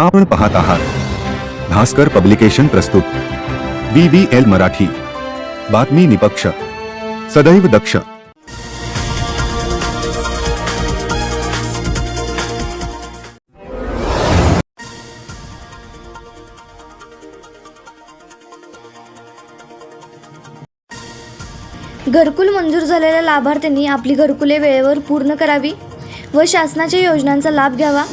आपण पाहत आहात. भास्कर पब्लिकेशन प्रस्तुत. B B L Marathi. बातमी निपक्ष. सदैव दक्ष. घरकुल मंजूर झालेल्या लाभार्थ्यांनी आपली घरकुले वेळेवर पूर्ण करावी व शासनाच्या योजनांचा लाभ घ्यावा.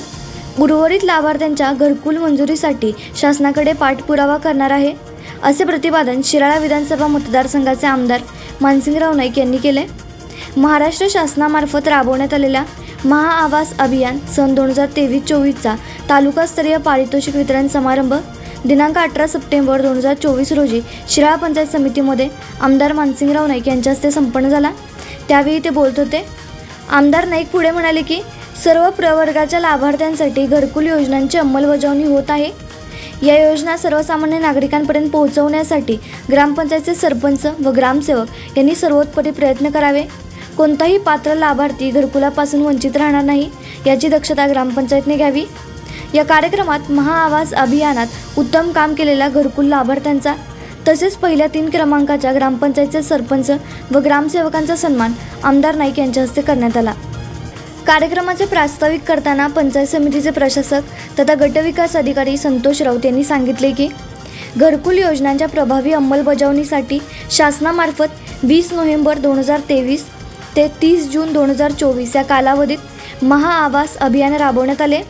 उर्वरित लाभार्थ्यांच्या घरकुल मंजुरीसाठी शासनाकडे पाठपुरावा करणार आहे असे प्रतिपादन शिराळा विधानसभा मतदारसंघाचे आमदार मानसिंगराव नाईक यांनी केले. महाराष्ट्र शासनामार्फत राबवण्यात आलेल्या महाआवास अभियान सन दोन हजार तेवीस चोवीसचा तालुकास्तरीय पारितोषिक वितरण समारंभ दिनांक अठरा सप्टेंबर दोन हजार चोवीस रोजी शिराळा पंचायत समितीमध्ये आमदार मानसिंगराव नाईक यांच्या हस्ते संपन्न झाला. त्यावेळी ते बोलत होते आमदार नाईक पुढे म्हणाले की सर्व प्रवर्गाच्या लाभार्थ्यांसाठी घरकुल योजनांची अंमलबजावणी होत आहे. या योजना सर्वसामान्य नागरिकांपर्यंत पोहोचवण्यासाठी ग्रामपंचायतचे सरपंच व ग्रामसेवक यांनी सर्वोत्परी प्रयत्न करावे. कोणताही पात्र लाभार्थी घरकुलापासून वंचित राहणार नाही याची दक्षता ग्रामपंचायतने घ्यावी. या कार्यक्रमात महाआवास अभियानात उत्तम काम केलेल्या घरकुल लाभार्थ्यांचा तसेच पहिल्या तीन क्रमांकाच्या ग्रामपंचायतचे सरपंच व ग्रामसेवकांचा सन्मान आमदार नाईक यांच्या हस्ते करण्यात आला. कार्यक्रमाचे प्रास्ताविक करताना पंचायत समितीचे प्रशासक तथा गटविकास अधिकारी संतोष राऊत यांनी सांगितले की घरकुल योजनांच्या प्रभावी अंमलबजावणीसाठी शासनामार्फत वीस नोव्हेंबर दोन हजार तेवीस ते तीस जून दोन हजार चोवीस या कालावधीत महाआवास अभियान राबवण्यात आले.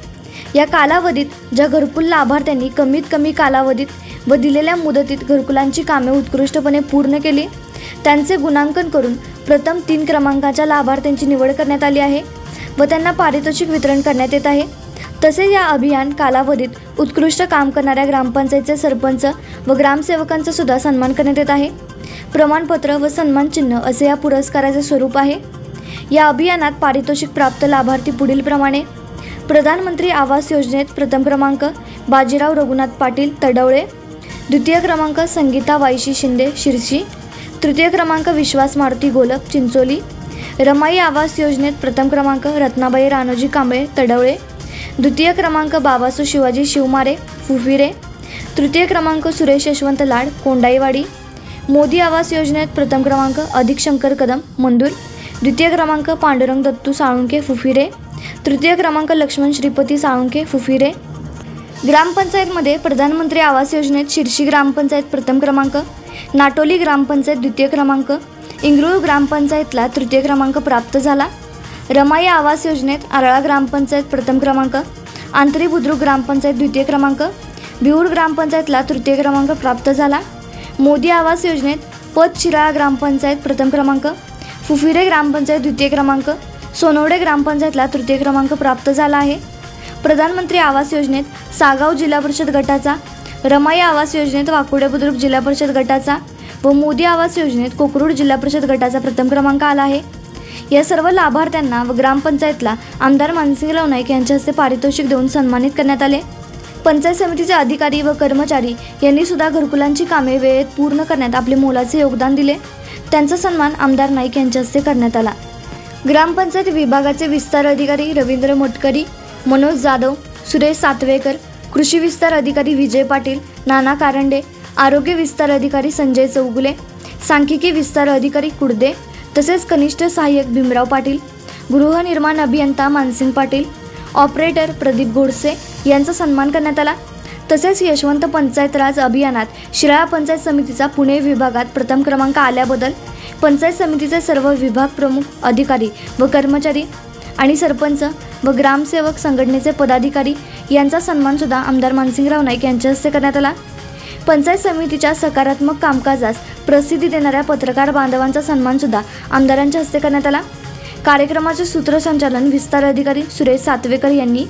या कालावधीत ज्या घरकुल लाभार्थ्यांनी कमीत कमी कालावधीत व दिलेल्या मुदतीत घरकुलांची कामे उत्कृष्टपणे पूर्ण केली त्यांचे गुणांकन करून प्रथम तीन क्रमांकाच्या लाभार्थ्यांची निवड करण्यात आली आहे. व त्यांना पारितोषिक वितरण करण्यात येत आहे. तसेच या अभियान कालावधीत उत्कृष्ट काम करणाऱ्या ग्रामपंचायतचे सरपंच व ग्रामसेवकांचा सुद्धा सन्मान करण्यात येत आहे. प्रमाणपत्र व सन्मानचिन्ह असे या पुरस्काराचे स्वरूप आहे. या अभियानात पारितोषिक प्राप्त लाभार्थी पुढीलप्रमाणे प्रधानमंत्री आवास योजनेत प्रथम क्रमांक बाजीराव रघुनाथ पाटील तडवळे द्वितीय क्रमांक संगीता वायशी शिंदे शिरशी तृतीय क्रमांक विश्वास मारुती गोलप चिंचोली रमाई आवास योजनेत प्रथम क्रमांक रत्नाबाई रानोजी कांबळे तडवळे. द्वितीय क्रमांक बाबासू शिवाजी शिवमारे फुफिरे. तृतीय क्रमांक सुरेश यशवंत लाड कोंडाईवाडी. मोदी आवास योजनेत प्रथम क्रमांक अधिक शंकर कदम मंदूर. द्वितीय क्रमांक पांडुरंग दत्तू साळुंके फुफिरे. तृतीय क्रमांक लक्ष्मण श्रीपती साळुंके फुफिरे. ग्रामपंचायतमध्ये प्रधानमंत्री आवास योजनेत शिर्शी ग्रामपंचायत प्रथम क्रमांक नाटोली ग्रामपंचायत द्वितीय क्रमांक इंगरूळ ग्रामपंचायतला तृतीय क्रमांक प्राप्त झाला. रमाई आवास योजनेत आरळा ग्रामपंचायत प्रथम क्रमांक आंतरी बुद्रुक ग्रामपंचायत द्वितीय क्रमांक बिहूर ग्रामपंचायतला तृतीय क्रमांक प्राप्त झाला. मोदी आवास योजनेत पत शिराळा ग्रामपंचायत प्रथम क्रमांक फुफिरे ग्रामपंचायत द्वितीय क्रमांक सोनवडे ग्रामपंचायतला तृतीय क्रमांक प्राप्त झाला आहे. प्रधानमंत्री आवास योजनेत सागाव जिल्हा परिषद गटाचा रमाई आवास योजनेत वाकुडे बुद्रुक जिल्हा परिषद गटाचा व मोदी आवास योजनेत कोकरूड जिल्हा परिषद गटाचा प्रथम क्रमांक आला आहे. या सर्व लाभार्थ्यांना व ग्रामपंचायतला आमदार मानसिंगराव नाईक यांच्या हस्ते पारितोषिक देऊन सन्मानित करण्यात आले. पंचायत समितीचे अधिकारी व कर्मचारी यांनी सुद्धा घरकुलांची कामे वेळेत पूर्ण करण्यात आपले मोलाचे योगदान दिले. त्यांचा सन्मान आमदार नाईक यांच्या हस्ते करण्यात आला. ग्रामपंचायत विभागाचे विस्तार अधिकारी रवींद्र मोटकरी मनोज जाधव सुरेश सातवेकर कृषी विस्तार अधिकारी विजय पाटील नाना कारंडे आरोग्य विस्तार अधिकारी संजय चौगुले सांख्यिकी विस्तार अधिकारी कुडदे तसेच कनिष्ठ सहाय्यक भीमराव पाटील गृहनिर्माण अभियंता मानसिंग पाटील ऑपरेटर प्रदीप गोडसे यांचा सन्मान करण्यात आला. तसेच यशवंत पंचायत राज अभियानात शिराळा पंचायत समितीचा पुणे विभागात प्रथम क्रमांक आल्याबद्दल पंचायत समितीचे सर्व विभाग प्रमुख अधिकारी व कर्मचारी आणि सरपंच व ग्रामसेवक संघटनेचे पदाधिकारी यांचा सन्मानसुद्धा आमदार मानसिंगराव नाईक यांच्या हस्ते करण्यात आला. पंचायत समितीच्या सकारात्मक कामकाजास प्रसिद्धी देणाऱ्या पत्रकार बांधवांचा सन्मानसुद्धा आमदारांच्या हस्ते करण्यात आला. कार्यक्रमाचे सूत्रसंचालन विस्तार अधिकारी सुरेश सातवेकर यांनी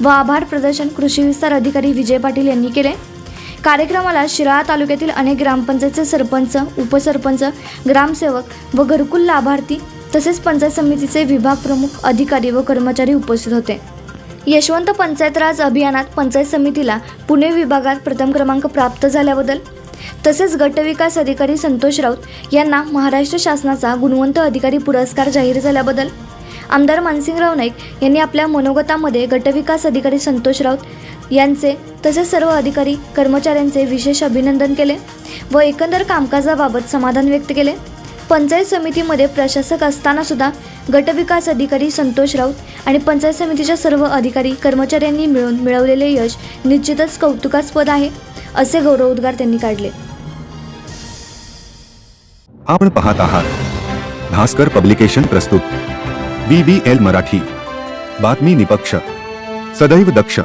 व आभार प्रदर्शन कृषी विस्तार अधिकारी विजय पाटील यांनी केले. कार्यक्रमाला शिराळा तालुक्यातील अनेक ग्रामपंचायतचे सरपंच उपसरपंच ग्रामसेवक व घरकुल लाभार्थी तसेच पंचायत समितीचे विभाग प्रमुख अधिकारी व कर्मचारी उपस्थित होते. यशवंत पंचायत राज अभियानात पंचायत समितीला पुणे विभागात प्रथम क्रमांक प्राप्त झाल्याबद्दल. तसेच गटविकास अधिकारी संतोष राऊत यांना महाराष्ट्र शासनाचा गुणवंत अधिकारी पुरस्कार जाहीर झाल्याबद्दल. आमदार मानसिंगराव नाईक यांनी आपल्या मनोगतामध्ये गटविकास अधिकारी संतोष राऊत यांचे तसेच सर्व अधिकारी कर्मचाऱ्यांचे विशेष अभिनंदन केले व एकंदर कामकाजाबाबत समाधान व्यक्त केले. पंचायत समितीमध्ये प्रशासक असतानासुद्धा गटविकास अधिकारी संतोष राऊत आणि पंचायत समितीच्या सर्व अधिकारी कर्मचाऱ्यांनी मिळून मिळवलेले यश निश्चितच कौतुकास्पद आहे असे गौरवोद्गार त्यांनी काढले. आपण पाहत आहात. भास्कर पब्लिकेशन प्रस्तुत. B B L Marathi. बातमी निपक्ष. सदैव दक्ष.